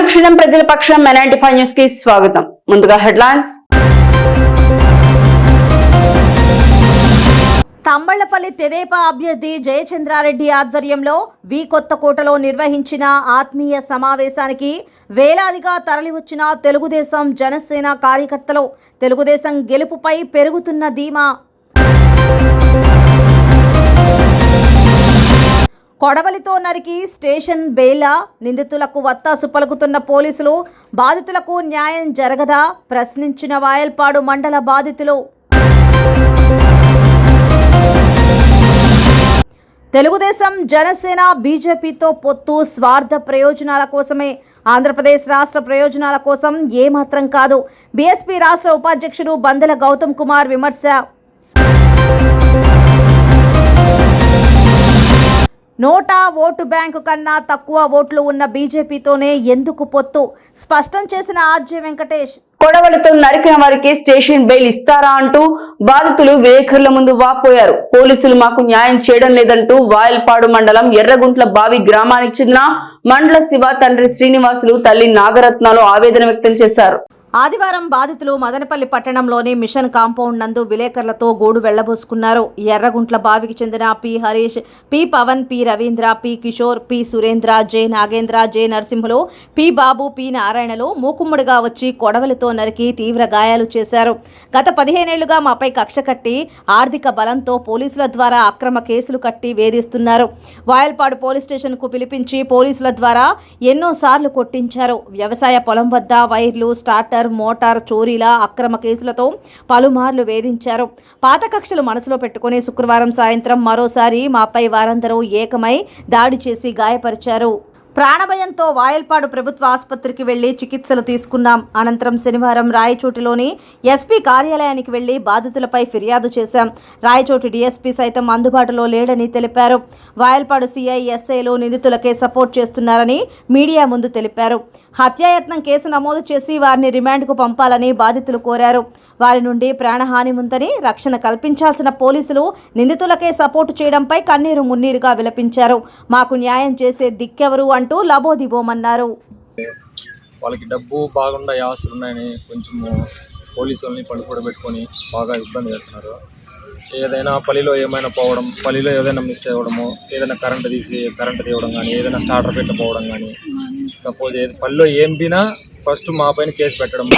అనుక్షణం ప్రజల పక్షం NIT five న్యూస్కి స్వాగతం. ముందుగా హెడ్లైన్స్. తంబళ్ళపల్లి తెదేపా అభ్యర్థి జయచంద్రారెడ్డి ఆధ్వర్యంలో వి కొత్తకోటలో నిర్వహించిన ఆత్మీయ సమావేశానికి వేలాదిగా తరలివచ్చిన తెలుగుదేశం జనసేన కార్యకర్తలు తెలుగుదేశం గెలుపుపై పెరుగుతున్న ధీమా. కొడవలితో నరికి స్టేషన్ బేలా నిందితులకు వత్తాసు పలుకుతున్న పోలీసులు బాధితులకు న్యాయం జరగదా? ప్రశ్నించిన వాయల్పాడు మండల బాధితులు. తెలుగుదేశం జనసేన బీజేపీతో పొత్తు స్వార్థ ప్రయోజనాల కోసమే. ఆంధ్రప్రదేశ్ రాష్ట్ర ప్రయోజనాల కోసం ఏమాత్రం కాదు. బీఎస్పీ రాష్ట్ర ఉపాధ్యక్షుడు బందెల గౌతమ్ కుమార్ విమర్శ. నోటా ఓటు బ్యాంకు కన్నా తక్కువ ఓట్లు ఉన్న బీజేపీతోనే ఎందుకు పొత్తు? స్పష్టం చేసిన ఆర్జే వెంకటేష్. కొడవలతో నరికిన వారికి స్టేషన్ బెయిల్ ఇస్తారా అంటూ బాధితులు విలేకరుల ముందు వాపోయారు. పోలీసులు మాకు న్యాయం చేయడం లేదంటూ వాయల్పాడు మండలం ఎర్రగుంట్ల బావి గ్రామానికి చెందిన మండల శివ తండ్రి శ్రీనివాసులు తల్లి నాగరత్నాలు ఆవేదన వ్యక్తం చేశారు. ఆదివారం బాధితులు మదనపల్లి పట్టణంలోని మిషన్ కాంపౌండ్ నందు విలేకరులతో గూడు వెళ్ళబోసుకున్నారు. ఎర్రగుంట్ల బావికి చెందిన P. Harish P. Pavan P. Ravindra P. Kishore P. Surendra J. Nagendra J. Narasimhulu P. Babu P. నారాయణలు మూకుమ్ముడిగా వచ్చి కొడవలతో నరికి తీవ్ర గాయాలు చేశారు. గత పదిహేనేళ్ళుగా మాపై కక్ష కట్టి ఆర్థిక బలంతో పోలీసుల ద్వారా అక్రమ కేసులు కట్టి వేధిస్తున్నారు. వాయల్పాడు పోలీస్ స్టేషన్కు పిలిపించి పోలీసుల ద్వారా ఎన్నోసార్లు కొట్టించారు. వ్యవసాయ పొలం వద్ద వైర్లు స్టార్టర్ మోటార్ చోరీల అక్రమ కేసులతో పలుమార్లు వేధించారు. పాత కక్షలు మనసులో పెట్టుకుని శుక్రవారం సాయంత్రం మరోసారి మాపై వారందరూ ఏకమై దాడి చేసి గాయపరిచారు. ప్రాణభయంతో వాయల్పాడు ప్రభుత్వ ఆసుపత్రికి వెళ్ళి చికిత్సలు తీసుకున్నాం. అనంతరం శనివారం రాయచోటిలోని ఎస్పీ కార్యాలయానికి వెళ్ళి బాధితులపై ఫిర్యాదు చేశాం. రాయచోటి డీఎస్పీ సైతం అందుబాటులో లేడని తెలిపారు. వాయల్పాడు సీఐ ఎస్ఐలు నిందితులకే సపోర్ట్ చేస్తున్నారని మీడియా ముందు తెలిపారు. హత్యాయత్నం కేసు నమోదు చేసి వారిని రిమాండ్కు పంపాలని బాధితులు కోరారు. వారి నుండి ప్రాణహాని ఉందని రక్షణ కల్పించాల్సిన పోలీసులు నిందితులకే సపోర్టు చేయడంపై కన్నీరు మున్నీరుగా విలపించారు. మాకు న్యాయం చేసే దిక్కెవరు అంటూ లబోదిబోమన్నారు వాళ్ళకి డబ్బు బాగుండే ఆస్తులు ఉన్నాయని కొంచెము పోలీసుల్ని పడుకోబెట్టుకొని బాగా ఇబ్బంది చేస్తున్నారు. ఏదైనా పల్లిలో ఏమైనా పోవడం పల్లిలో ఏదైనా మిస్ అవ్వడము ఏదైనా కరెంట్ తీసి కరెంట్ తీయడం కానీ ఏదైనా స్టార్టర్ పెట్టకపోవడం కానీ సపోజ్ ఏది పనిలో ఏం పినా ఫస్ట్ మా పైన కేసు పెట్టడము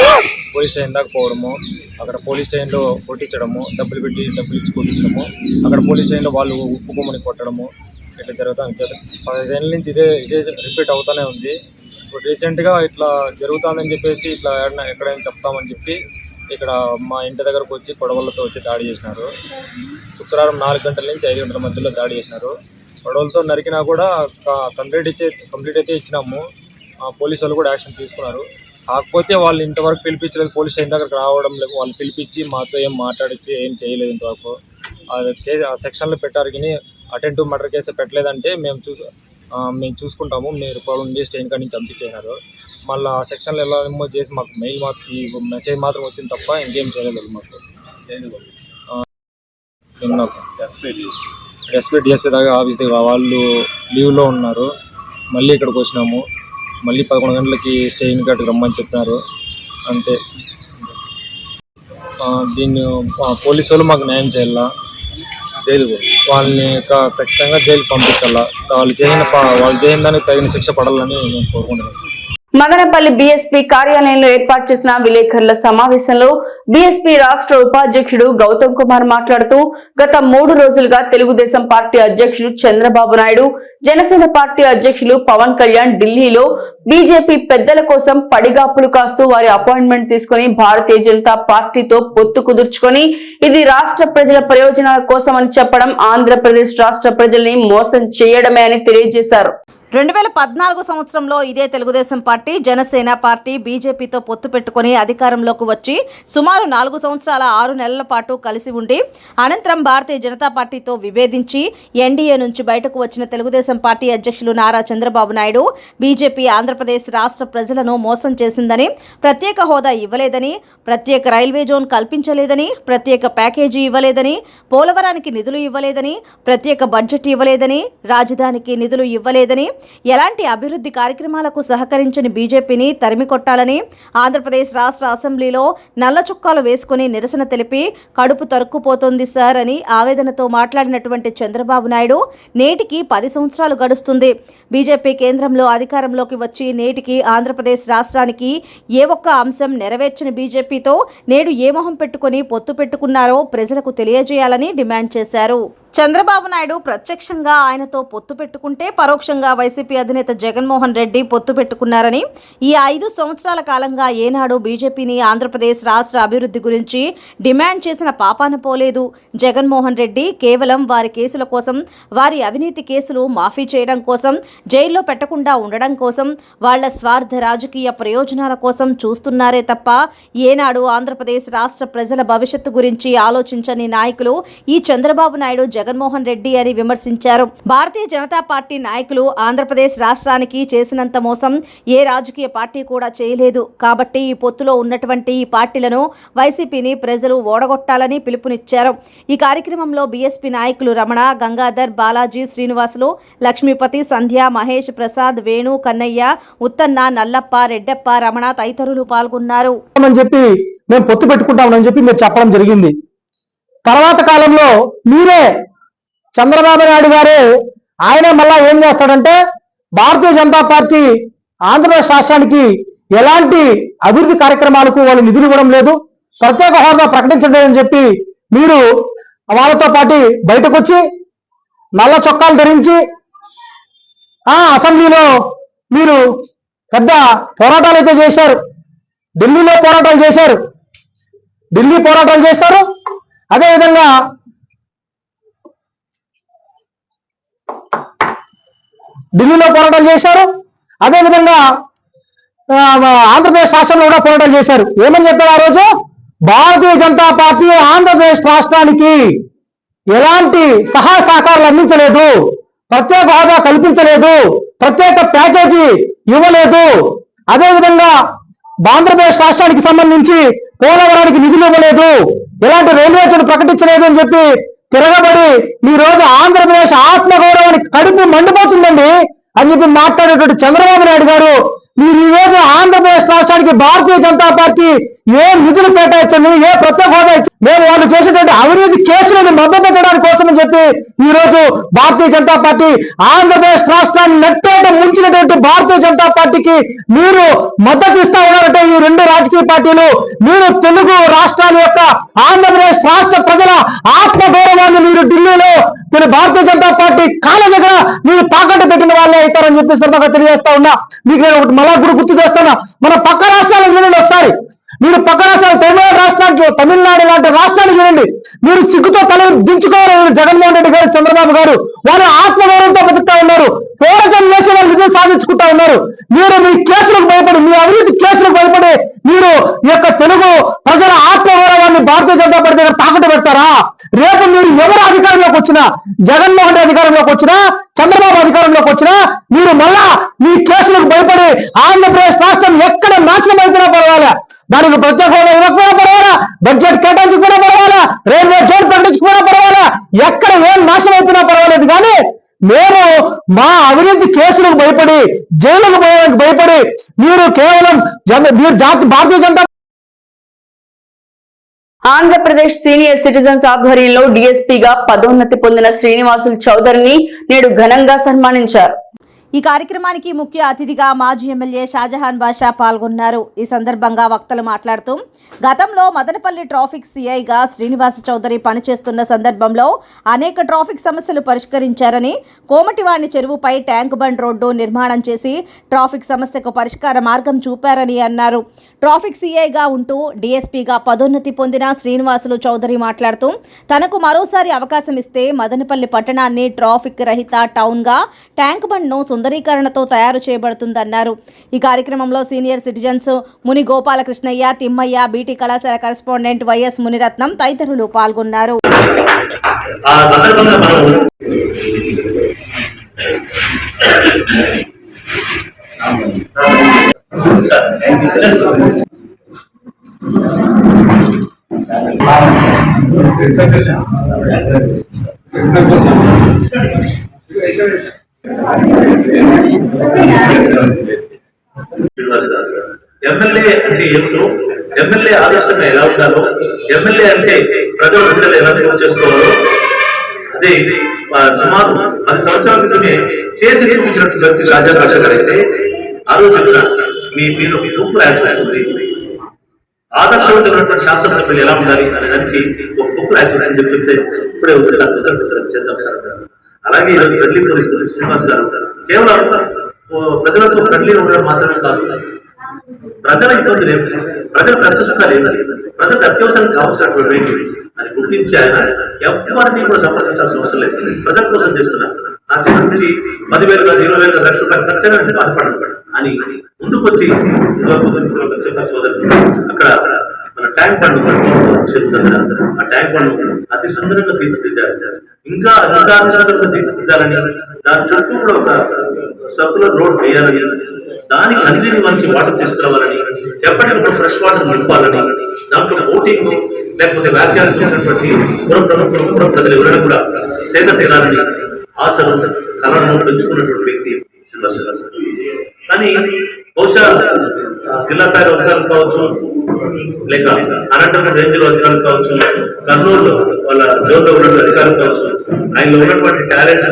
పోలీస్ స్టేషన్ దాకా పోవడము అక్కడ పోలీస్ స్టేషన్లో కొట్టించడము డబ్బులు పెట్టి డబ్బులు ఇచ్చి కొట్టించడము అక్కడ పోలీస్ స్టేషన్లో వాళ్ళు ఉప్పు కొమ్మని కొట్టడము ఇట్లా జరుగుతుంది పదిహేనుల నుంచి ఇదే ఇదే రిపీట్ అవుతూనే ఉంది. ఇప్పుడు రీసెంట్గా ఇట్లా జరుగుతుందని చెప్పేసి ఇట్లా ఎక్కడైనా ఎక్కడైనా చెప్తామని చెప్పి ఇక్కడ మా ఇంటి దగ్గరకు వచ్చి కొడవలతో వచ్చి దాడి చేసినారు. శుక్రవారం నాలుగు గంటల నుంచి ఐదు గంటల మధ్యలో దాడి చేసినారు. కొడవలతో నరికినా కూడా కంప్లీట్ ఇచ్చే కంప్లీట్ అయితే ఇచ్చినాము. ఆ పోలీసు వాళ్ళు కూడా యాక్షన్ తీసుకున్నారు. కాకపోతే వాళ్ళు ఇంతవరకు పిలిపించలేదు. పోలీస్ స్టేషన్ దగ్గరకు రావడం లేదు. వాళ్ళు పిలిపించి మాతో ఏం మాట్లాడించి ఏం చేయలేదు ఇంతవరకు. ఆ కేసు ఆ సెక్షన్లో పెట్టారు కానీ అటెంటివ్ మర్డర్ కేసు పెట్టలేదంటే మేము చూసి మేము చూసుకుంటాము. మీరు ప్రాబ్లం ఉండి స్టేషన్ కాడి నుంచి పంపించేసినారు మళ్ళీ ఆ సెక్షన్లో ఎలా ఏమో చేసి మాకు మెయిల్ మాకు మెసేజ్ మాత్రం వచ్చింది తప్ప ఇంకేం చేయలేదు మాకు. నిన్న ఎస్పీ డిఎస్పీ దాకా ఆఫీస్ దగ్గర వాళ్ళు లీవ్లో ఉన్నారు. మళ్ళీ ఇక్కడికి వచ్చినాము. మళ్ళీ పదకొండు గంటలకి స్టేషన్ కాడికి రమ్మని చెప్పినారు అంతే. దీన్ని పోలీసు వాళ్ళు మాకు న్యాయం చేయాలా? జైలు వాళ్ళని ఖచ్చితంగా జైలు పంపించాలా? వాళ్ళు చేసిన వాళ్ళు చేసిన దానికి తగిన శిక్ష పడాలని నేను కోరుకుంటున్నాను. మదనపల్లి బీఎస్పీ కార్యాలయంలో ఏర్పాటు చేసిన విలేకరుల సమావేశంలో బీఎస్పీ రాష్ట్ర ఉపాధ్యక్షుడు గౌతమ్ కుమార్ మాట్లాడుతూ గత మూడు రోజులుగా తెలుగుదేశం పార్టీ అధ్యక్షులు చంద్రబాబు నాయుడు జనసేన పార్టీ అధ్యక్షులు పవన్ కళ్యాణ్ ఢిల్లీలో బీజేపీ పెద్దల కోసం పడిగాపులు కాస్తూ వారి అపాయింట్మెంట్ తీసుకుని భారతీయ జనతా పార్టీతో పొత్తు కుదుర్చుకొని ఇది రాష్ట్ర ప్రజల ప్రయోజనాల కోసం అని చెప్పడం ఆంధ్రప్రదేశ్ రాష్ట్ర ప్రజల్ని మోసం చేయడమే అని తెలియజేశారు. రెండు వేల పద్నాలుగు సంవత్సరంలో ఇదే తెలుగుదేశం పార్టీ జనసేన పార్టీ బీజేపీతో పొత్తు పెట్టుకుని అధికారంలోకి వచ్చి సుమారు నాలుగు సంవత్సరాల ఆరు నెలల పాటు కలిసి ఉండి అనంతరం భారతీయ జనతా పార్టీతో విభేదించి ఎన్డీఏ నుంచి బయటకు వచ్చిన తెలుగుదేశం పార్టీ అధ్యక్షులు నారా చంద్రబాబు నాయుడు బీజేపీ ఆంధ్రప్రదేశ్ రాష్ట్ర ప్రజలను మోసం చేసిందని ప్రత్యేక హోదా ఇవ్వలేదని ప్రత్యేక రైల్వే జోన్ కల్పించలేదని ప్రత్యేక ప్యాకేజీ ఇవ్వలేదని పోలవరానికి నిధులు ఇవ్వలేదని ప్రత్యేక బడ్జెట్ ఇవ్వలేదని రాజధానికి నిధులు ఇవ్వలేదని ఎలాంటి అభివృద్ధి కార్యక్రమాలకు సహకరించని బీజేపీని తరిమి కొట్టాలని ఆంధ్రప్రదేశ్ రాష్ట్ర అసెంబ్లీలో నల్ల చుక్కాలు వేసుకుని నిరసన తెలిపి కడుపు తరుక్కుపోతోంది సార్ అని ఆవేదనతో మాట్లాడినటువంటి చంద్రబాబు నాయుడు నేటికి పది సంవత్సరాలు గడుస్తుంది. బీజేపీ కేంద్రంలో అధికారంలోకి వచ్చి నేటికి ఆంధ్రప్రదేశ్ రాష్ట్రానికి ఏ ఒక్క అంశం నెరవేర్చని బీజేపీతో నేడు ఏ మొహం పెట్టుకుని పొత్తు పెట్టుకున్నారో ప్రజలకు తెలియజేయాలని డిమాండ్ చేశారు. చంద్రబాబు నాయుడు ప్రత్యక్షంగా ఆయనతో పొత్తు పెట్టుకుంటే పరోక్షంగా వైసీపీ అధినేత జగన్మోహన్ రెడ్డి పొత్తు పెట్టుకున్నారని ఈ ఐదు సంవత్సరాల కాలంగా ఏనాడు బీజేపీని ఆంధ్రప్రదేశ్ రాష్ట్ర అభివృద్ధి గురించి డిమాండ్ చేసిన పాపాన పోలేదు. జగన్మోహన్ రెడ్డి కేవలం వారి కేసుల కోసం వారి అవినీతి కేసులు మాఫీ చేయడం కోసం జైల్లో పెట్టకుండా ఉండడం కోసం వాళ్ళ స్వార్థ రాజకీయ ప్రయోజనాల కోసం చూస్తున్నారే తప్ప ఏనాడు ఆంధ్రప్రదేశ్ రాష్ట్ర ప్రజల భవిష్యత్తు గురించి ఆలోచించని నాయకులు ఈ చంద్రబాబు నాయుడు జగన్మోహన్ రెడ్డి అని విమర్శించారు. భారతీయ జనతా పార్టీ నాయకులు ఆంధ్రప్రదేశ్ రాష్ట్రానికి చేసినంత మోసం ఏ రాజకీయ పార్టీ కూడా చేయలేదు. కాబట్టి ఈ పొత్తులో ఉన్నటువంటి ఈ పార్టీలను వైసీపీని ప్రజలు ఓడగొట్టాలని పిలుపునిచ్చారు. ఈ కార్యక్రమంలో బీఎస్పీ నాయకులు రమణ గంగాధర్ బాలాజీ శ్రీనివాసులు లక్ష్మీపతి సంధ్య మహేష్ ప్రసాద్ వేణు కన్నయ్య ఉత్తన్న నల్లప్ప రెడ్డప్ప రమణ తదితరులు పాల్గొన్నారు. అని చెప్పి మేము పొత్తు పెట్టుకుంటామని చెప్పి మీరు చెప్పడం జరిగింది. తర్వాత కాలంలో మీరే చంద్రబాబు నాయుడు గారు ఆయన మళ్ళా ఏం చేస్తాడంటే భారతీయ జనతా పార్టీ ఆంధ్రప్రదేశ్ రాష్ట్రానికి ఎలాంటి అభివృద్ధి కార్యక్రమాలకు వాళ్ళు నిధులు ఇవ్వడం లేదు. ప్రత్యేక హోదా ప్రకటించడం అని చెప్పి మీరు వాళ్ళతో పాటు బయటకు వచ్చి నల్ల చొక్కాలు ధరించి ఆ అసెంబ్లీలో మీరు పెద్ద పోరాటాలు అయితే చేశారు. ఢిల్లీలో పోరాటాలు చేశారు. ఢిల్లీ పోరాటాలు చేస్తారు. అదేవిధంగా ఢిల్లీలో పోరాటాలు చేశారు. అదేవిధంగా ఆంధ్రప్రదేశ్ రాష్ట్రంలో కూడా పోరాటాలు చేశారు. ఏమని చెప్పారు ఆ రోజు? భారతీయ జనతా పార్టీ ఆంధ్రప్రదేశ్ రాష్ట్రానికి ఎలాంటి సహాయ సహకారాలు అందించలేదు. ప్రత్యేక హోదా కల్పించలేదు. ప్రత్యేక ప్యాకేజీ ఇవ్వలేదు. అదేవిధంగా ఆంధ్రప్రదేశ్ రాష్ట్రానికి సంబంధించి పోలవరానికి నిధులు ఇవ్వలేదు. ఎలాంటి రైల్వే జోన్ ప్రకటించలేదు అని చెప్పి తిరగబడి ఈ రోజు ఆంధ్రప్రదేశ్ ఆత్మగౌరవానికి కడుపు మండిపోతుందండి అని చెప్పి మాట్లాడేటువంటి చంద్రబాబు నాయుడు గారు మీరు ఈ రోజు ఆంధ్రప్రదేశ్ రాష్ట్రానికి భారతీయ జనతా పార్టీ ఏ నిధులు కేటాయించండి ఏ ప్రత్యేక హోదా మేము వాళ్ళు చేసేటువంటి అవినీతి కేసులను మద్దతు కోసం అని చెప్పి ఈ రోజు భారతీయ జనతా పార్టీ ఆంధ్రప్రదేశ్ రాష్ట్రాన్ని నెట్టేట ముంచినటువంటి భారతీయ జనతా పార్టీకి మీరు మద్దతు ఇస్తా ఉన్నారంటే ఈ రెండు రాజకీయ పార్టీలు మీరు తెలుగు రాష్ట్రాల యొక్క ఆంధ్రప్రదేశ్ రాష్ట్ర ప్రజల ఆత్మ గౌరవాన్ని మీరు ఢిల్లీలో తెలు భారతీయ జనతా పార్టీ కాళ్ళ దగ్గర మీరు తాకట్టు పెట్టిన వాళ్ళే అవుతారని చెప్పి సందర్భంగా తెలియజేస్తా ఉన్నా. మీకు నేను ఒకటి మళ్ళా కూడా గుర్తు చేస్తున్నా మన పక్క రాష్ట్రాలను చూడండి ఒకసారి. మీరు పక్క రాష్ట్రాలు తమిళనాడు రాష్ట్రానికి తమిళనాడు లాంటి రాష్ట్రాన్ని చూడండి. మీరు సిగ్గుతో తల దించుకోవాలని జగన్మోహన్ రెడ్డి గారు చంద్రబాబు గారు వారు ఆత్మగౌరవంతో బతుకుతా ఉన్నారు. పోరాటం చేసి వాళ్ళు విజయం సాధించుకుంటా ఉన్నారు. మీరు మీ కేసులకు భయపడి మీ అవినీతి కేసులకు భయపడి మీరు యొక్క తెలుగు ప్రజల ఆత్మగౌరవాన్ని భారతీయ జనతా పార్టీ దగ్గర తాకట్టు పెడతారా రేపు మీరు ఎవరు అధికారంలోకి వచ్చినా జగన్మోహన్ రెడ్డి అధికారంలోకి వచ్చినా చంద్రబాబు అధికారంలోకి వచ్చినా మీరు మళ్ళా మీ కేసులకు భయపడి ఆంధ్రప్రదేశ్ రాష్ట్రం ఎక్కడ నాశనం అయిపోయినా పర్వాలా. దానికి ప్రత్యేక హోదా ఇవ్వకపోయినా పర్వాలా. బడ్జెట్ కేటాయించకపోయినా పర్వాలా. రైల్వే జోన్ ప్రకటించకపోయినా పర్వాలా. ఎక్కడ ఏం నాశనం అయిపోయినా పర్వాలేదు కానీ మేము మా అవినీతి కేసులకు భయపడి జైలుకు పోయడానికి భయపడి మీరు కేవలం మీరు జాతి భారతీయ జనతా ఆంధ్రప్రదేశ్ సీనియర్ సిటిజన్స్ ఆధ్వర్యంలో డీఎస్పీగా పదోన్నతి పొందిన శ్రీనివాసులు చౌదరిని నేడు ఘనంగా సన్మానించారు. ఈ కార్యక్రమానికి ముఖ్య అతిథిగా మాజీ ఎమ్మెల్యే షాజహాన్ బాషా పాల్గొన్నారు. ఈ సందర్భంగా వక్తలు మాట్లాడుతూ గతంలో మదనపల్లి ట్రాఫిక్ సిఐగా శ్రీనివాస చౌదరి పనిచేస్తున్న సందర్భంలో అనేక ట్రాఫిక్ సమస్యలు పరిష్కరించారని కోమటివాణి చెరువుపై ట్యాంక్ బండ్ రోడ్డు నిర్మాణం చేసి ట్రాఫిక్ సమస్యకు పరిష్కార మార్గం చూపారని అన్నారు. ట్రాఫిక్ సిఐగా ఉంటూ డీఎస్పీగా పదోన్నతి పొందిన శ్రీనివాసులు చౌదరి మాట్లాడుతూ తనకు మరోసారి అవకాశం ఇస్తే మదనపల్లి పట్టణాన్ని ట్రాఫిక్ రహిత టౌన్గా ట్యాంక్ బండ్ను సుందరీకరణతో తయారు చేయబడుతుందన్నారు. ఈ కార్యక్రమంలో senior citizens Muni Gopalakrishnaiah Thimmaiah BT కళాశాల కరెస్పాండెంట్ వైఎస్ మునిరత్నం తదితరులు పాల్గొన్నారు. ఆ సందర్భంగా ఎమ్మెల్యే అంటే ఏమిటో? ఎమ్మెల్యే ఆదర్శంగా ఎలా ఉండాలో? ఎమ్మెల్యే అంటే ప్రజల బిడ్డలు ఎలా సేవ చేసుకోవాలో? అదే సుమారు పది సంవత్సరాల క్రితమే చేసి నిర్మించినటువంటి రాజా రాజా గారు అయితే ఆ రోజు మీ మీద ఉప్పు రాయాల్సింది ఆదర్శవంతమైనటువంటి శాసనసభ్యులు ఎలా ఉండాలి అనే దానికి ఒక బుక్ రాసి అని చెప్తుంటే ఇప్పుడే వచ్చి చేద్దాం సార్. అలాగే ఈరోజు ఫ్రెండ్లీ పోలీస్ గురించి శ్రీనివాస్ గారు కేవలం ఓ, ప్రజలతో ఫ్రెండ్లీ ఉండడం మాత్రమే కాదు. ప్రజల ఇబ్బందులు ఏమిటి? ప్రజల కష్ట సుఖాలు ఏమిటి? ప్రజలకు అత్యవసరం కావాల్సినటువంటి అని గుర్తించి ఆయన ఎవరిని కూడా సంప్రదించాల్సిన అవసరం లేదు. ప్రజల కోసం చేస్తున్నారు. నా చిన్న నుంచి పదివేలు కాదు ఇరవై వేలు లక్ష రూపాయలు ఖర్చు అయినా బాధపడదు అని ముందుకు వచ్చి అక్కడ మన ట్యాంక్ బండ్ చెప్తుంది ఆ ట్యాంక్ బండ్ అతి సుందరంగా తీర్చిదిద్దారు. ఇంకా ఇంకా అతి తీర్చిదిద్దాలని దాని చుట్టూ కూడా ఒక సర్కులర్ రోడ్ వేయాలని దానికి అన్నిటిని మంచి వాటర్ తీసుకురావాలని ఎప్పటికప్పుడు ఫ్రెష్ వాటర్ నింపాలని దాంట్లో బోటింగ్ లేకపోతే వ్యాఖ్యానం చేసినటువంటి పుర ప్రభుత్వం పుర ప్రజలు ఎవరైనా కూడా సేద తీరాలని ఆశలు కళలను పెంచుకున్నటువంటి వ్యక్తి కానీ బహుశా జిల్లా స్థాయి అధికారులు కావచ్చు లేక అనంతపురం రేంజ్లో అధికారులు కావచ్చు కర్నూలు వాళ్ళ జోన్లో ఉన్న అధికారులు కావచ్చు ఆయనలో ఉన్నటువంటి టాలెంట్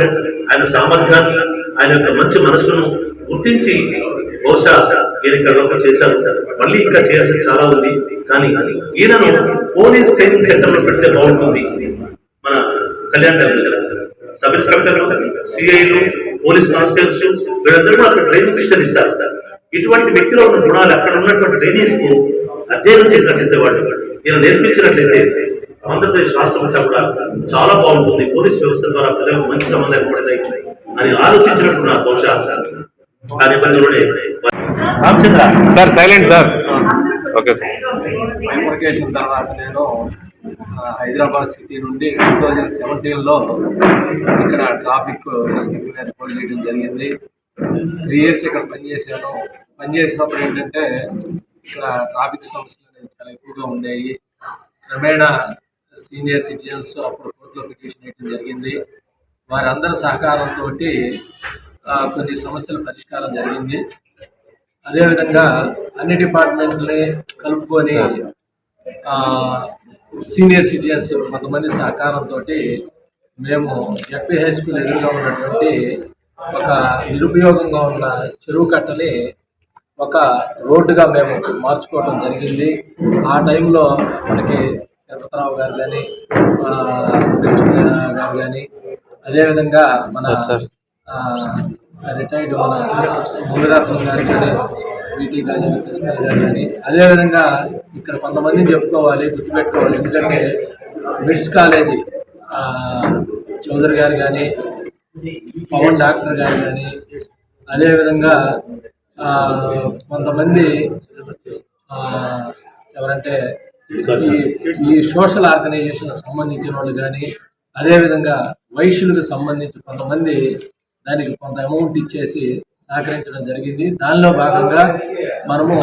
ఆయన సామర్థ్యాన్ని ఆయన యొక్క మంచి మనసును గుర్తించి బహుశా ఈయన ఇక్కడ చేశారు. మళ్ళీ ఇంకా చేయాల్సి చాలా ఉంది. కానీ ఈయనను పోలీస్ ట్రైనింగ్ సెంటర్లో పెడితే బాగుంటుంది. మన కళ్యాణ్ గారి దగ్గర సబ్ ఇన్స్పెక్టర్లు సిఐలు పోలీస్ కానిస్టేబుల్స్ వీళ్ళందరూ కూడా అక్కడ ట్రైనింగ్ శిక్షణ ఇస్తారు. ఇటువంటి వ్యక్తిలో ఉన్న గుణాలు అక్కడ ఉన్నటువంటి ట్రైనింగ్స్కు అధ్యయనం చేసినట్లయితే వాళ్ళు ఈయన నేర్పించినట్లయితే ఆంధ్రప్రదేశ్ రాష్ట్రం అంతా కూడా చాలా బాగుంటుంది. పోలీస్ వ్యవస్థ ద్వారా ప్రజలకు మంచి సంబంధం ఏర్పడతాయి అని ఆలోచించినట్టున్న బహుశా ఆ నేపథ్యంలోనే Ramachandra sir silent sir. Okay sir. తర్వాత నేను హైదరాబాద్ సిటీ నుండి టూ థౌజండ్ సెవెంటీన్లో ఇక్కడ ట్రాఫిక్ ఇన్స్పెక్టర్ చేయడం జరిగింది. త్రీ ఇయర్స్ ఇక్కడ పనిచేశాను పనిచేసినప్పుడు ఏంటంటే ఇక్కడ ట్రాఫిక్ సమస్యలు అనేది చాలా ఎక్కువగా ఉండేవి. క్రమేణా సీనియర్ సిటిజన్స్ అప్పుడు కోర్టులో పిటిషన్ వేయడం జరిగింది. వారందరి సహకారంతో కొన్ని సమస్యల పరిష్కారం జరిగింది. అదేవిధంగా అన్ని డిపార్ట్మెంట్ని కలుపుకొని సీనియర్ సిటిజన్స్ కొంతమంది సహకారంతో మేము ఎఫ్పి హై స్కూల్ ఎదురుగా ఉన్నటువంటి ఒక నిరుపయోగంగా ఉన్న చెరువు కట్టని ఒక రోడ్డుగా మేము మార్చుకోవడం జరిగింది. ఆ టైంలో మనకి తిరుపతిరావు గారు కానీ గారు కానీ అదేవిధంగా మన రిటైర్డ్ మన మునిరత్నం గారు కానీ వీటి కానీ కృష్ణ గారు కానీ అదేవిధంగా ఇక్కడ కొంతమందిని చెప్పుకోవాలి గుర్తుపెట్టుకోవాలి. ఎందుకంటే మిడ్స్ కాలేజీ చౌదరి గారు కానీ పవన్ డాక్టర్ గారు కానీ అదేవిధంగా కొంతమంది ఎవరంటే ఈ- ఈ సోషల్ ఆర్గనైజేషన్ సంబంధించిన వాళ్ళు కానీ అదేవిధంగా వైశ్యులకు సంబంధించి కొంతమంది దానికి కొంత అమౌంట్ ఇచ్చేసి సహకరించడం జరిగింది. దానిలో భాగంగా మనము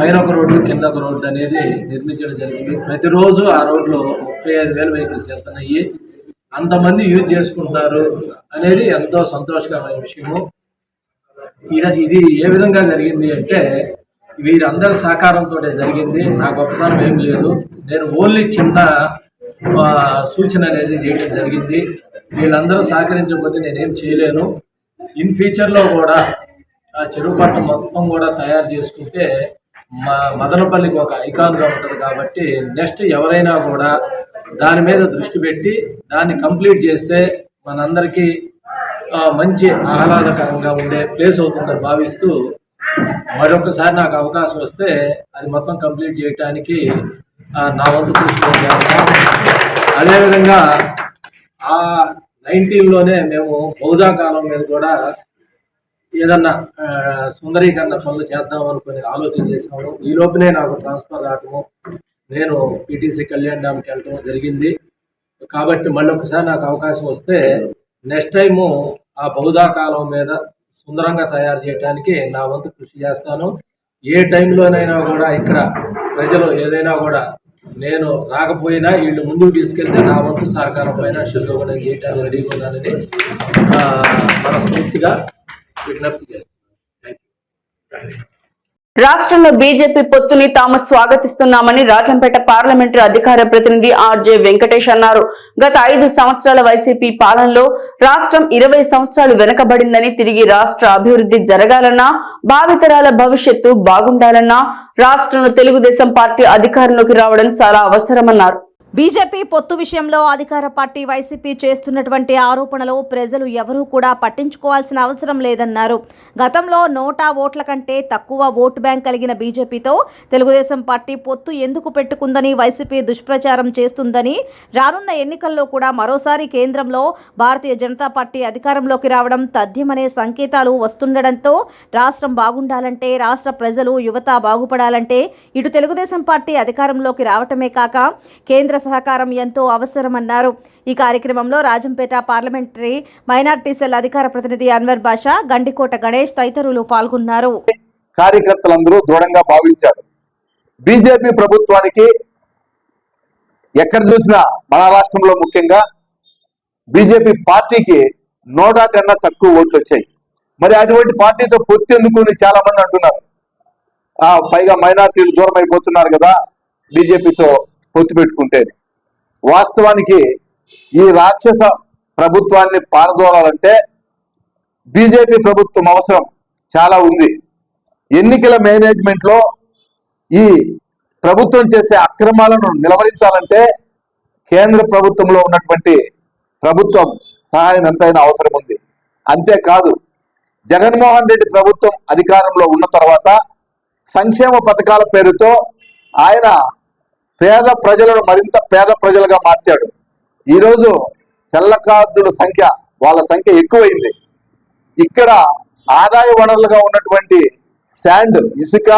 పైన ఒక రోడ్డు కింద ఒక రోడ్డు అనేది నిర్మించడం జరిగింది. ప్రతిరోజు ఆ రోడ్లో ముప్పై ఐదు వేల వెహికల్స్ వెళ్తున్నాయి. అంతమంది యూజ్ చేసుకుంటున్నారు అనేది ఎంతో సంతోషకరమైన విషయము. ఇది ఇది ఏ విధంగా జరిగింది అంటే వీరందరి సహకారంతో జరిగింది. నా గొప్పతనం ఏం లేదు. నేను ఓన్లీ చిన్న సూచన అనేది చేయడం జరిగింది. వీళ్ళందరూ సహకరించకపోతే నేనేం చేయలేను. ఇన్ ఫ్యూచర్లో కూడా ఆ చెరువు కట్ట మొత్తం కూడా తయారు చేసుకుంటే మా మదనపల్లికి ఒక ఐకాన్గా ఉంటుంది కాబట్టి నెక్స్ట్ ఎవరైనా కూడా దాని మీద దృష్టి పెట్టి దాన్ని కంప్లీట్ చేస్తే మనందరికీ మంచి ఆహ్లాదకరంగా ఉండే ప్లేస్ అవుతుందని భావిస్తూ మరొకసారి నాకు అవకాశం వస్తే అది మొత్తం కంప్లీట్ చేయడానికి నా వంతు కృషి చేస్తాను. అదేవిధంగా ఆ నైన్టీన్లోనే మేము బౌద్ధ కాలం మీద కూడా ఏదన్నా సుందరీకరణ పనులు చేద్దాం అనుకుని ఆలోచన చేసాము ఈ లోపునే నాకు ట్రాన్స్ఫర్ రావటము నేను పీటీసీ కళ్యాణ్ డామ్కి వెళ్ళటం జరిగింది. కాబట్టి మళ్ళీ ఒకసారి నాకు అవకాశం వస్తే నెక్స్ట్ టైము ఆ బహుదా కాలం మీద సుందరంగా తయారు చేయడానికి నా వంతు కృషి చేస్తాను. ఏ టైంలోనైనా కూడా ఇక్కడ ప్రజలు ఏదైనా కూడా నేను రాకపోయినా వీళ్ళు ముందుకు తీసుకెళ్తే నా వంతు సహకారం ఫైనాన్షియల్గా కూడా చేయటానికి రెడీగా ఉన్నానని మనస్ఫూర్తిగా విజ్ఞప్తి చేస్తాను థ్యాంక్ యూ రాష్ట్రంలో బీజేపీ పొత్తుని తాము స్వాగతిస్తున్నామని రాజంపేట పార్లమెంటరీ అధికార ప్రతినిధి ఆర్జే వెంకటేష్ అన్నారు. గత ఐదు సంవత్సరాల వైసీపీ పాలనలో రాష్ట్రం ఇరవై సంవత్సరాలు వెనకబడిందని తిరిగి రాష్ట్ర అభివృద్ధి జరగాలన్నా భావితరాల భవిష్యత్తు బాగుండాలన్నా రాష్ట్రంలో తెలుగుదేశం పార్టీ అధికారంలోకి రావడం చాలా అవసరమన్నారు. బీజేపీ పొత్తు విషయంలో అధికార పార్టీ వైసీపీ చేస్తున్నటువంటి ఆరోపణలు ప్రజలు ఎవరూ కూడా పట్టించుకోవాల్సిన అవసరం లేదన్నారు. గతంలో నోటా ఓట్ల కంటే తక్కువ ఓటు బ్యాంక్ కలిగిన బీజేపీతో తెలుగుదేశం పార్టీ పొత్తు ఎందుకు పెట్టుకుందని వైసీపీ దుష్ప్రచారం చేస్తుందని రానున్న ఎన్నికల్లో కూడా మరోసారి కేంద్రంలో భారతీయ జనతా పార్టీ అధికారంలోకి రావడం తథ్యమనే సంకేతాలు వస్తుండడంతో రాష్ట్రం బాగుండాలంటే రాష్ట్ర ప్రజలు యువత బాగుపడాలంటే ఇటు తెలుగుదేశం పార్టీ అధికారంలోకి రావటమే కాక కేంద్ర సహకారం ఎంతో అవసరమన్నారు. ఈ కార్యక్రమంలో రాజంపేట పార్లమెంటరీ మైనార్టీ సెల్ అధికార ప్రతినిధి అన్వర్ బాషా గండికోట గణేష్ తదితరులు పాల్గొన్నారు. కార్యకర్తలందరూ దృఢంగా భావించారు. బీజేపీ ప్రభుత్వానికి ఎక్కడ చూసినా మన రాష్ట్రంలో ముఖ్యంగా బీజేపీ పార్టీకి నోటా కన్నా తక్కువ ఓట్లు వచ్చాయి. మరి అటువంటి పార్టీతో పొత్తు ఎందుకుని చాలా మంది అంటున్నారు. ఆ పైగా మైనార్టీలు దూరం అయిపోతున్నారు కదా బీజేపీతో. పొత్తు పెట్టుకుంటే వాస్తవానికి ఈ రాక్షస ప్రభుత్వాన్ని పారదోలాలంటే బీజేపీ ప్రభుత్వం అవసరం చాలా ఉంది. ఎన్నికల మేనేజ్మెంట్లో ఈ ప్రభుత్వం చేసే అక్రమాలను నిలవరించాలంటే కేంద్ర ప్రభుత్వంలో ఉన్నటువంటి ప్రభుత్వం సహాయం ఎంతైనా అవసరం ఉంది. అంతేకాదు జగన్మోహన్ రెడ్డి ప్రభుత్వం అధికారంలో ఉన్న తర్వాత సంక్షేమ పథకాల పేరుతో ఆయన పేద ప్రజలను మరింత పేద ప్రజలుగా మార్చాడు. ఈరోజు తెల్ల కార్డుల సంఖ్య వాళ్ళ సంఖ్య ఎక్కువైంది. ఇక్కడ ఆదాయ వనరులుగా ఉన్నటువంటి శాండ్ ఇసుక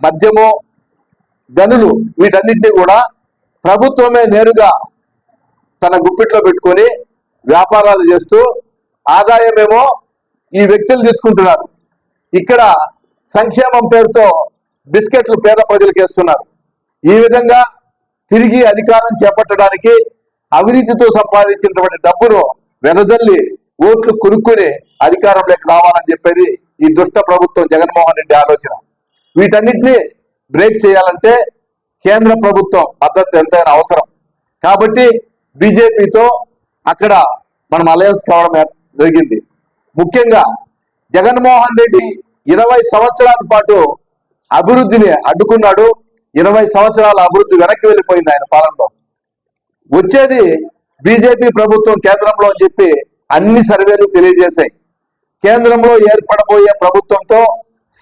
మద్యము గనులు వీటన్నింటినీ కూడా ప్రభుత్వమే నేరుగా తన గుప్పిట్లో పెట్టుకొని వ్యాపారాలు చేస్తూ ఆదాయమేమో ఈ వ్యక్తులు తీసుకుంటున్నారు. ఇక్కడ సంక్షేమం పేరుతో బిస్కెట్లు పేద ప్రజలకు వేస్తున్నారు. ఈ విధంగా తిరిగి అధికారం చేపట్టడానికి అవినీతితో సంపాదించినటువంటి డబ్బును వెనజల్లి ఓట్లు కొనుక్కొని అధికారంలోకి రావాలని చెప్పేది ఈ దుష్ట ప్రభుత్వం జగన్మోహన్ రెడ్డి ఆలోచన. వీటన్నిటిని బ్రేక్ చేయాలంటే కేంద్ర ప్రభుత్వం మద్దతు ఎంతైనా అవసరం. కాబట్టి బీజేపీతో అక్కడ మనం అలయన్స్ కావడం జరిగింది. ముఖ్యంగా జగన్మోహన్ రెడ్డి ఇరవై సంవత్సరాల పాటు అభివృద్ధిని అడ్డుకున్నాడు. ఇరవై సంవత్సరాల అభివృద్ధి వెనక్కి వెళ్ళిపోయింది ఆయన పాలనలో. వచ్చేది బీజేపీ ప్రభుత్వం కేంద్రంలో అని చెప్పి అన్ని సర్వేలు తెలియజేశాయి. కేంద్రంలో ఏర్పడబోయే ప్రభుత్వంతో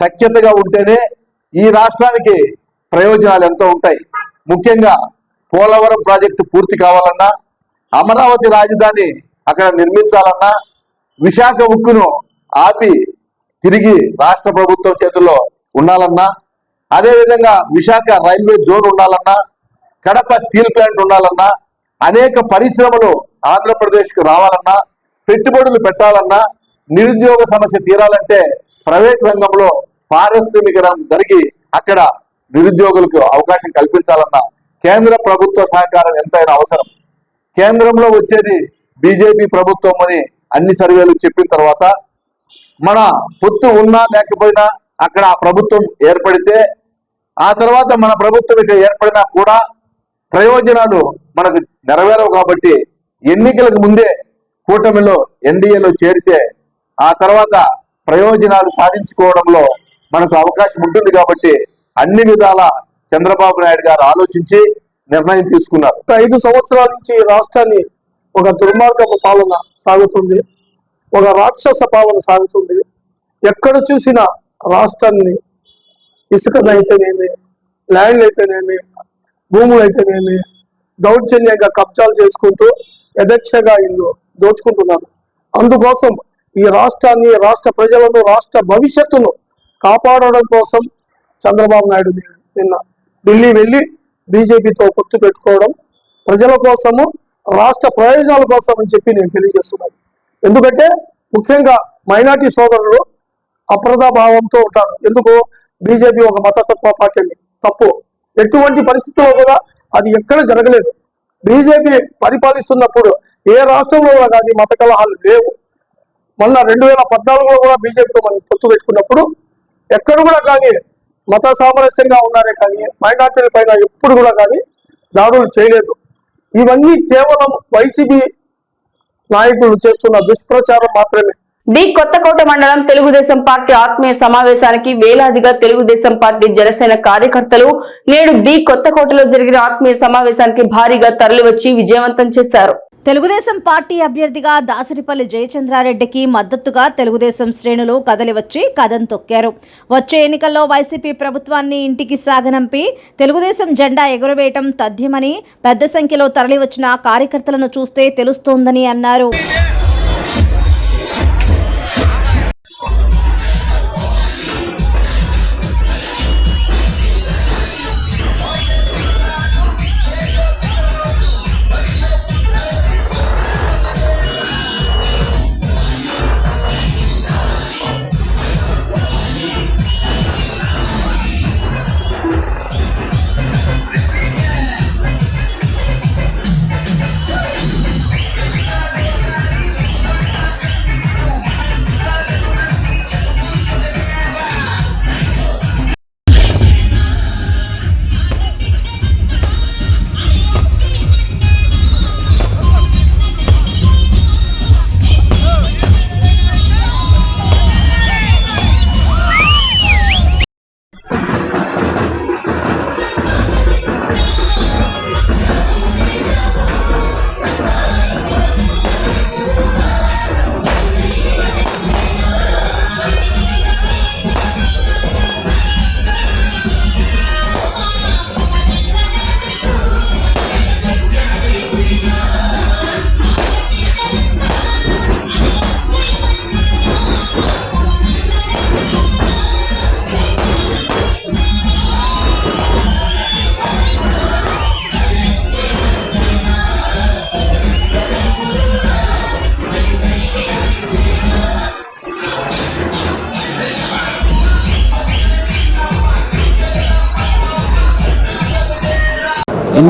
సఖ్యతగా ఉంటేనే ఈ రాష్ట్రానికి ప్రయోజనాలు ఎంతో ఉంటాయి. ముఖ్యంగా పోలవరం ప్రాజెక్టు పూర్తి కావాలన్నా అమరావతి రాజధాని అక్కడ నిర్మించాలన్నా విశాఖ ఉక్కును ఆపి తిరిగి రాష్ట్ర ప్రభుత్వం చేతుల్లో ఉండాలన్నా అదేవిధంగా విశాఖ రైల్వే జోన్ ఉండాలన్నా కడప స్టీల్ ప్లాంట్ ఉండాలన్నా అనేక పరిశ్రమలు ఆంధ్రప్రదేశ్కు రావాలన్నా పెట్టుబడులు పెట్టాలన్నా నిరుద్యోగ సమస్య తీరాలంటే ప్రైవేట్ రంగంలో పారిశ్రామికరం జరిగి అక్కడ నిరుద్యోగులకు అవకాశం కల్పించాలన్నా కేంద్ర ప్రభుత్వ సహకారం ఎంతైనా అవసరం. కేంద్రంలో వచ్చేది బీజేపీ ప్రభుత్వం అని అన్ని సర్వేలు చెప్పిన తర్వాత మన పొత్తు ఉన్నా లేకపోయినా అక్కడ ఆ ప్రభుత్వం ఏర్పడితే ఆ తర్వాత మన ప్రభుత్వం ఇక్కడ ఏర్పడినా కూడా ప్రయోజనాలు మనకు నెరవేరవు కాబట్టి ఎన్నికలకు ముందే కూటమిలో ఎన్డీఏలో చేరితే ఆ తర్వాత ప్రయోజనాలు సాధించుకోవడంలో మనకు అవకాశం ఉంటుంది కాబట్టి అన్ని విధాల చంద్రబాబు నాయుడు గారు ఆలోచించి నిర్ణయం తీసుకున్నారు. ఐదు సంవత్సరాల నుంచి రాష్ట్రాన్ని ఒక దుర్మార్గపు పాలన సాగుతుంది ఒక రాక్షస పాలన సాగుతుంది. ఎక్కడ చూసినా రాష్ట్రాన్ని ఇసుకనైతేనేమి ల్యాండ్ అయితేనేమి భూములు అయితేనేమి దౌర్జన్యంగా కబ్జాలు చేసుకుంటూ యథేచ్ఛగా ఇల్లు దోచుకుంటున్నారు అందుకోసం ఈ రాష్ట్రాన్ని రాష్ట్ర ప్రజలను రాష్ట్ర భవిష్యత్తును కాపాడడం కోసం చంద్రబాబు నాయుడు నిన్న ఢిల్లీ వెళ్ళి బీజేపీతో పొత్తు పెట్టుకోవడం ప్రజల కోసము రాష్ట్ర ప్రయోజనాల కోసం అని చెప్పి నేను తెలియజేస్తున్నాను. ఎందుకంటే ముఖ్యంగా మైనార్టీ సోదరులు అప్రదాభావంతో ఉంటారు. ఎందుకు? బీజేపీ ఒక మతతత్వ పార్టీ అని తప్పు. ఎటువంటి పరిస్థితుల్లో కూడా అది ఎక్కడ జరగలేదు. బీజేపీ పరిపాలిస్తున్నప్పుడు ఏ రాష్ట్రంలో కూడా కానీ మత కలహాలు లేవు. మొన్న రెండు వేల పద్నాలుగులో కూడా బీజేపీతో మనం పొత్తు పెట్టుకున్నప్పుడు ఎక్కడ కూడా కానీ మత సామరస్యంగా ఉన్నారే కానీ మైనార్టీల పైన ఎప్పుడు కూడా కానీ దాడులు చేయలేదు. ఇవన్నీ కేవలం వైసీపీ నాయకులు చేస్తున్న దుష్ప్రచారం మాత్రమే. బి కొత్తకోట మండలం తెలుగుదేశం పార్టీ ఆత్మీయ సమావేశానికి వేలాదిగా తెలుగుదేశం పార్టీ జనసేన కార్యకర్తలు నేడు బి కొత్తకోటలో జరిగిన ఆత్మీయ సమావేశానికి భారీగా తరలివచ్చి విజయవంతం చేశారు. తెలుగుదేశం పార్టీ అభ్యర్థిగా దాసరిపల్లి జయచంద్రారెడ్డికి మద్దతుగా తెలుగుదేశం శ్రేణులు కదలివచ్చి కథం తొక్కారు. వచ్చే ఎన్నికల్లో వైసీపీ ప్రభుత్వాన్ని ఇంటికి సాగనంపి తెలుగుదేశం జెండా ఎగురవేయటం తథ్యమని పెద్ద సంఖ్యలో తరలివచ్చిన కార్యకర్తలను చూస్తే తెలుస్తోందని అన్నారు.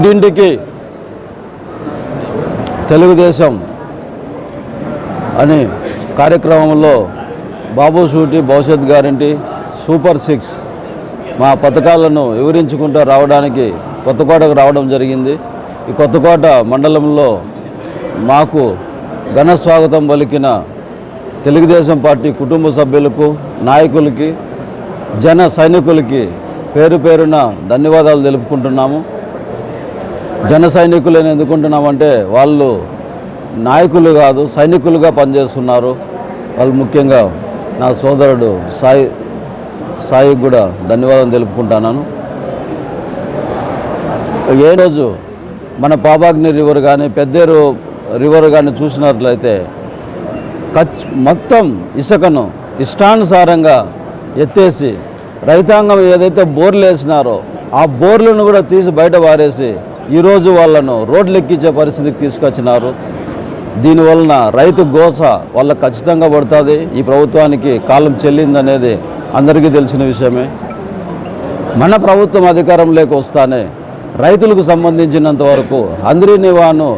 ఇంటింటికి తెలుగుదేశం అని కార్యక్రమంలో బాబు సూటి భవిష్యత్ గారింటి సూపర్ సిక్స్ మా పథకాలను వివరించుకుంటూ రావడానికి కొత్తకోటకు రావడం జరిగింది. ఈ కొత్తకోట మండలంలో మాకు ఘన స్వాగతం పలికిన తెలుగుదేశం పార్టీ కుటుంబ సభ్యులకు నాయకులకి జన సైనికులకి పేరు పేరున ధన్యవాదాలు తెలుపుకుంటున్నాము. జన సైనికులను ఎందుకుంటున్నామంటే వాళ్ళు నాయకులు కాదు సైనికులుగా పనిచేస్తున్నారు. వాళ్ళు ముఖ్యంగా నా సోదరుడు సాయి సాయికి కూడా ధన్యవాదాలు తెలుపుకుంటున్నాను. ఏ రోజు మన పాపాగ్ని రివర్ కానీ పెద్దేరు రివర్ కానీ చూసినట్లయితే ఖచ్ మొత్తం ఇసుకను ఇష్టానుసారంగా ఎత్తేసి రైతాంగం ఏదైతే బోర్లు వేసినారో ఆ బోర్లను కూడా తీసి బయట పారేసి ఈరోజు వాళ్ళను రోడ్లు ఎక్కించే పరిస్థితికి తీసుకొచ్చినారు. దీనివలన రైతు గోస వాళ్ళ ఖచ్చితంగా పడుతుంది. ఈ ప్రభుత్వానికి కాలం చెల్లిందనేది అందరికీ తెలిసిన విషయమే. మన ప్రభుత్వం అధికారంలోకి వస్తానే రైతులకు సంబంధించినంత వరకు అందరి నివాను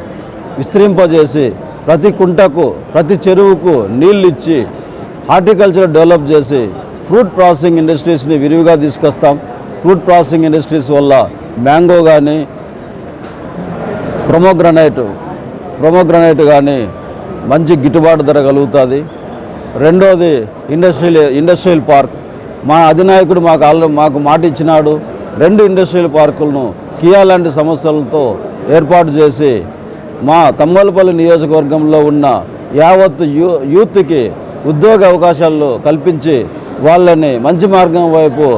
విస్తరింపజేసి ప్రతి కుంటకు ప్రతి చెరువుకు నీళ్ళు ఇచ్చి హార్టికల్చర్ డెవలప్ చేసి ఫ్రూట్ ప్రాసెసింగ్ ఇండస్ట్రీస్ని విరివిగా తీసుకొస్తాం. ఫ్రూట్ ప్రాసెసింగ్ ఇండస్ట్రీస్ వల్ల మ్యాంగో కానీ ప్రొమోగ్రనైట్ ప్రొమోగ్రనైట్ కానీ మంచి గిట్టుబాటు ధర కలుగుతుంది. రెండోది ఇండస్ట్రియల్ ఇండస్ట్రియల్ పార్క్. మా అధినాయకుడు మాకు ఆల్ మాకు మాట ఇచ్చినాడు. రెండు ఇండస్ట్రియల్ పార్కులను కియా లాంటి సంస్థలతో ఏర్పాటు చేసి మా తమ్మలపల్లి నియోజకవర్గంలో ఉన్న యావత్ యూ యూత్కి ఉద్యోగ అవకాశాలు కల్పించి వాళ్ళని మంచి మార్గం వైపు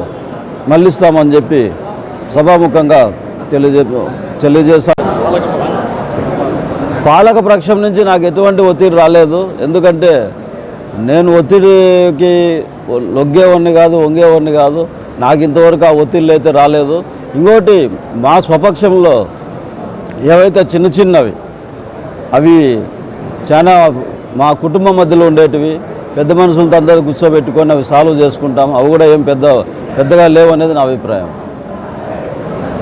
మళ్ళిస్తామని చెప్పి సభాముఖంగా తెలియజే తెలియజేశారు. పాలక పక్షం నుంచి నాకు ఎటువంటి ఒత్తిడి రాలేదు. ఎందుకంటే నేను ఒత్తిడికి లొగ్గేవాడిని కాదు వంగేవాడిని కాదు. నాకు ఇంతవరకు ఆ ఒత్తిళ్ళు అయితే రాలేదు. ఇంకోటి మా స్వపక్షంలో ఏవైతే చిన్న చిన్నవి అవి చాలా మా కుటుంబం మధ్యలో ఉండేటివి పెద్ద మనుషులతో అందరూ కూర్చోబెట్టుకొని అవి సాల్వ్ చేసుకుంటాం అవి కూడా ఏం పెద్ద పెద్దగా లేవు అనేది నా అభిప్రాయం.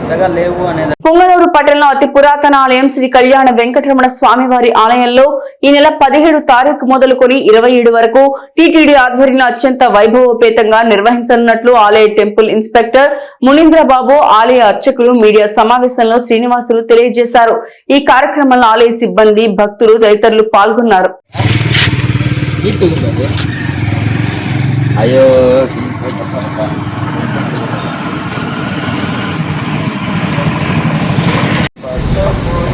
పెద్దగా లేవు అనేది పుంగనూరు పట్టణంలో అతి పురాతన ఆలయం శ్రీ కళ్యాణ వెంకటరమణ స్వామివారి ఆలయంలో ఈ నెల పదిహేడు తారీఖు మొదలుకొని ఇరవై ఏడు వరకు టీటీడీ ఆధ్వర్యంలో అత్యంత వైభవోపేతంగా నిర్వహించనున్నట్లు ఆలయ టెంపుల్ ఇన్స్పెక్టర్ మునీంద్రబాబు ఆలయ అర్చకులు మీడియా సమావేశంలో శ్రీనివాసులు తెలియజేశారు. ఈ కార్యక్రమంలో ఆలయ సిబ్బంది భక్తులు తదితరులు పాల్గొన్నారు. అయ్యో.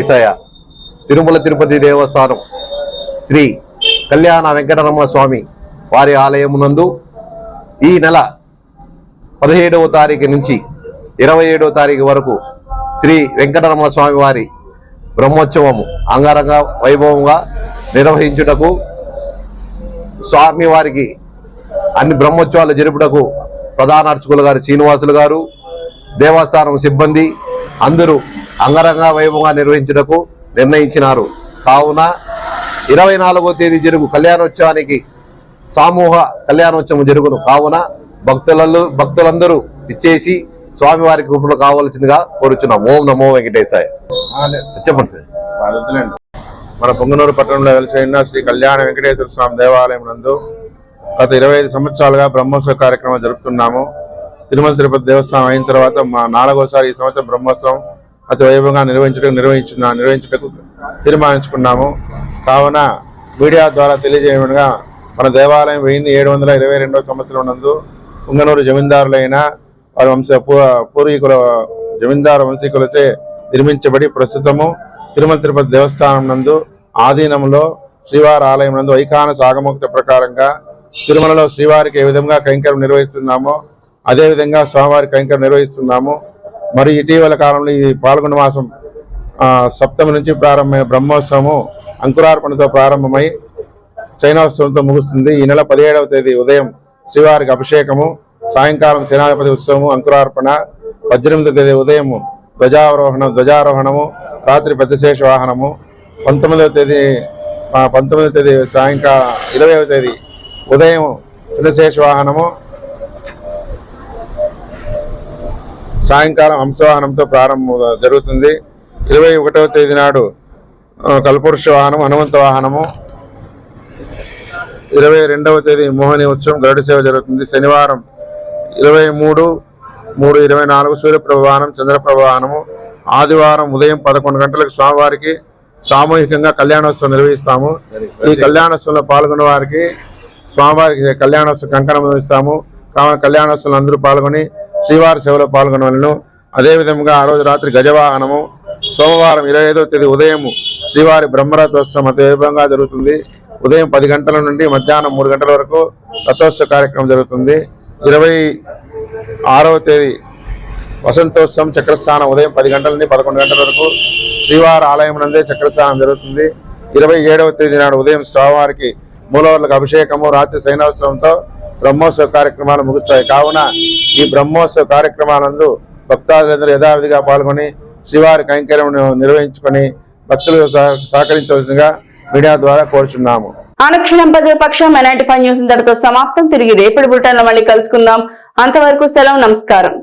ఏసయ్య తిరుమల తిరుపతి దేవస్థానం శ్రీ కళ్యాణ వెంకటరమణ స్వామి వారి ఆలయమునందు ఈ నెల పదిహేడవ తారీఖు నుంచి ఇరవై ఏడవ తారీఖు వరకు శ్రీ వెంకటరమణ స్వామి వారి బ్రహ్మోత్సవము అంగరంగ వైభవంగా నిర్వహించుటకు స్వామి వారికి అన్ని బ్రహ్మోత్సవాలు జరుపుటకు ప్రధాన అర్చకులు గారు శ్రీనివాసులు గారు దేవస్థానం సిబ్బంది అందరూ అంగరంగ వైభవంగా నిర్వహించుటకు నిర్ణయించినారు. కావున ఇరవై నాలుగో తేదీ జరుగు కళ్యాణోత్సవానికి సమూహ కళ్యాణోత్సవం జరుగును. కావున భక్తులలో భక్తులందరూ ఇచ్చేసి స్వామివారికి కృపలు కావాల్సిందిగా కోరుచున్నాం. ఓం నమో వెంకటేశాయ. చెప్పండి సార్. మన పొంగనూరు పట్టణంలో వెలిసి ఉన్న శ్రీ కళ్యాణ వెంకటేశ్వర స్వామి దేవాలయం నందు గత ఇరవై ఐదు సంవత్సరాలుగా బ్రహ్మోత్సవ కార్యక్రమం జరుపుతున్నాము. తిరుమల తిరుపతి దేవస్థానం అయిన తర్వాత మా నాలుగోసారి ఈ సంవత్సరం బ్రహ్మోత్సవం అతి వైభవంగా నిర్వహించడం నిర్వహించిన నిర్వహించుటకు తీర్మానించుకున్నాము. కావున మీడియా ద్వారా తెలియజేయగా మన దేవాలయం వెయ్యి ఏడు వందల ఇరవై రెండవ సంవత్సరం నందు ఉంగనూరు జమీందారులైన వారి వంశ పూ- పూర్వీకుల జమీందారు వంశీకులచే నిర్మించబడి ప్రస్తుతము తిరుమల తిరుపతి దేవస్థానం నందు ఆధీనంలో శ్రీవారి ఆలయం నందు ఐకాన సాగమోక్త ప్రకారంగా తిరుమలలో శ్రీవారికి ఏ విధంగా కైంకర్యం నిర్వహిస్తున్నామో అదేవిధంగా స్వామివారి కైంకర్యం నిర్వహిస్తున్నాము. మరి ఇటీవల కాలంలో ఈ పాల్గొండ మాసం సప్తమి నుంచి ప్రారంభమైన బ్రహ్మోత్సవము అంకురార్పణతో ప్రారంభమై శయనోత్సవంతో ముగుస్తుంది. ఈ నెల పదిహేడవ తేదీ ఉదయం శ్రీవారికి అభిషేకము సాయంకాలం సేనాధిపతి ఉత్సవము అంకురార్పణ పద్దెనిమిదవ తేదీ ఉదయము ధ్వజారోహణం ధ్వజారోహణము రాత్రి పెద్దశేష వాహనము పంతొమ్మిదవ తేదీ పంతొమ్మిదవ తేదీ సాయంకాలం ఇరవైవ తేదీ ఉదయం చిన్నశేష వాహనము సాయంకాలం హంసవాహనంతో ప్రారంభం జరుగుతుంది. ఇరవై ఒకటవ తేదీ నాడు కల్పురుష వాహనం హనుమంత వాహనము. ఇరవై రెండవ తేదీ మోహిని ఉత్సవం గరుడు సేవ జరుగుతుంది. శనివారం ఇరవై మూడు మూడు ఇరవై నాలుగు సూర్యప్రభ వాహనం చంద్రప్రభ వాహనము. ఆదివారం ఉదయం పదకొండు గంటలకు స్వామివారికి సామూహికంగా కళ్యాణోత్సవం నిర్వహిస్తాము. ఈ కళ్యాణోత్సవంలో పాల్గొన్న వారికి స్వామివారికి కళ్యాణోత్సవ కంకణం ఇస్తాము. కావున కళ్యాణోత్సవంలో అందరూ పాల్గొని శ్రీవారి సేవలో పాల్గొనవలను. అదేవిధంగా ఆ రోజు రాత్రి గజవాహనము సోమవారం ఇరవై ఐదవ తేదీ ఉదయం శ్రీవారి బ్రహ్మరథోత్సవం అతివైభవంగా జరుగుతుంది. ఉదయం పది గంటల నుండి మధ్యాహ్నం మూడు గంటల వరకు రథోత్సవ కార్యక్రమం జరుగుతుంది. ఇరవై ఆరవ తేదీ వసంతోత్సవం చక్రస్థానం ఉదయం పది గంటల నుండి పదకొండు గంటల వరకు శ్రీవారి ఆలయం నందే చక్రస్థానం జరుగుతుంది. ఇరవై ఏడవ తేదీ నాడు ఉదయం స్వామివారికి మూలవర్లకు అభిషేకము రాత్రి సైనోత్సవంతో బ్రహ్మోత్సవ కార్యక్రమాలు ముగుస్తాయి. కావున ఈ బ్రహ్మోత్సవ కార్యక్రమాలందు భక్తాదులందరూ యథావిధిగా పాల్గొని శ్రీవారి కైంకర్యం నిర్వహించుకొని భక్తులు సహ- సహకరించవలసిందిగా మీడియా ద్వారా కోరుచున్నాము. అనుక్షణం ప్రజాపక్షం నైన్టీ ఫైవ్ న్యూస్ ఇంతటితో సమాప్తం. తిరిగి రేపటి బులెటిన్ మళ్ళీ కలుసుకుందాం. అంతవరకు సెలవు నమస్కారం.